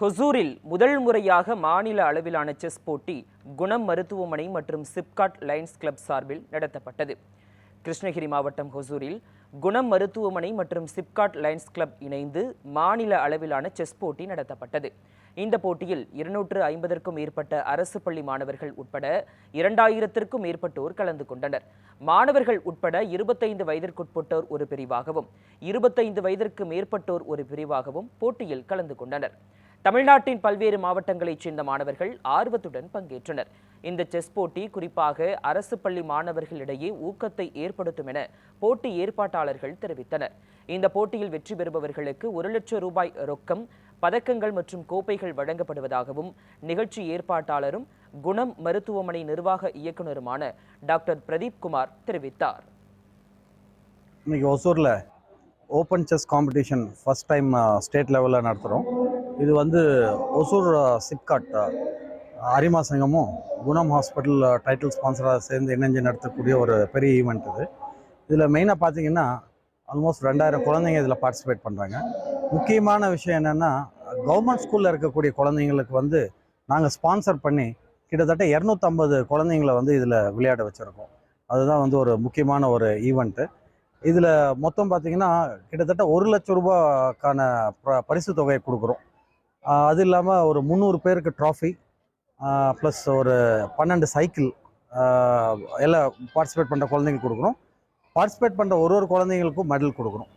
ஹொசூரில் முதல் முறையாக மாநில அளவிலான செஸ் போட்டி குணம் மருத்துவமனை மற்றும் சிப்காட் லைன்ஸ் கிளப் சார்பில் நடத்தப்பட்டது. கிருஷ்ணகிரி மாவட்டம் ஹொசூரில் குணம் மருத்துவமனை மற்றும் சிப்காட் லைன்ஸ் கிளப் இணைந்து மாநில அளவிலான செஸ் போட்டி நடத்தப்பட்டது. இந்த போட்டியில் இருநூற்று ஐம்பதற்கும் மேற்பட்ட அரசு பள்ளி மாணவர்கள் உட்பட இரண்டாயிரத்திற்கும் மேற்பட்டோர் கலந்து கொண்டனர். மாணவர்கள் உட்பட இருபத்தைந்து வயதிற்குட்பட்டோர் ஒரு பிரிவாகவும் இருபத்தைந்து வயதிற்கு மேற்பட்டோர் ஒரு பிரிவாகவும் போட்டியில் கலந்து கொண்டனர். தமிழ்நாட்டின் பல்வேறு மாவட்டங்களைச் சேர்ந்த மாணவர்கள் ஆர்வத்துடன் பங்கேற்றனர். இந்த செஸ் போட்டி குறிப்பாக அரசு பள்ளி மாணவர்களிடையே ஊக்கத்தை ஏற்படுத்தும் என போட்டி ஏற்பாட்டாளர்கள் தெரிவித்தனர். இந்த போட்டியில் வெற்றி பெறுபவர்களுக்கு ஒரு லட்சம் ரூபாய் ரொக்கம் பதக்கங்கள் மற்றும் கோப்பைகள் வழங்கப்படுவதாகவும் நிகழ்ச்சி ஏற்பாட்டாளரும் குணம் மருத்துவமனை நிர்வாக இயக்குனருமான டாக்டர் பிரதீப் குமார் தெரிவித்தார். இன்னைக்கு ஒசூரில் open chess competition first time state லெவலில் நடத்துகிறோம் இது வந்து ஒசூர் சிப்காட் அரிமா சங்கமும் குணம் ஹாஸ்பிட்டல் டைட்டில் ஸ்பான்சராக சேர்ந்து இணைஞ்சு நடத்தக்கூடிய ஒரு பெரிய ஈவெண்ட் இது. இதில் மெயினாக பார்த்தீங்கன்னா ஆல்மோஸ்ட் ரெண்டாயிரம் குழந்தைங்க இதில் பார்ட்டிசிபேட் பண்ணுறாங்க முக்கியமான விஷயம் என்னென்னா கவர்மெண்ட் ஸ்கூலில் இருக்கக்கூடிய குழந்தைங்களுக்கு வந்து நாங்கள் ஸ்பான்சர் பண்ணி கிட்டத்தட்ட இரநூத்தம்பது குழந்தைங்கள வந்து இதில் விளையாட வச்சுருக்கோம். அதுதான் வந்து ஒரு முக்கியமான ஒரு ஈவெண்ட்டு இதில் மொத்தம் பார்த்திங்கன்னா கிட்டத்தட்ட ஒரு லட்சம் ரூபாய்க்கான ப- பரிசு தொகையை கொடுக்குறோம். அது இல்லாமல் ஒரு முந்நூறு பேருக்கு ட்ராஃபி ப்ளஸ் ஒரு பன்னெண்டு சைக்கிள் எல்லாம் பார்ட்டிசிபேட் பண்ணுற குழந்தைங்களுக்கு கொடுக்குறோம் பார்ட்டிசிபேட் பண்ணுற ஒரு ஒரு குழந்தைங்களுக்கும் மெடல் கொடுக்குறோம்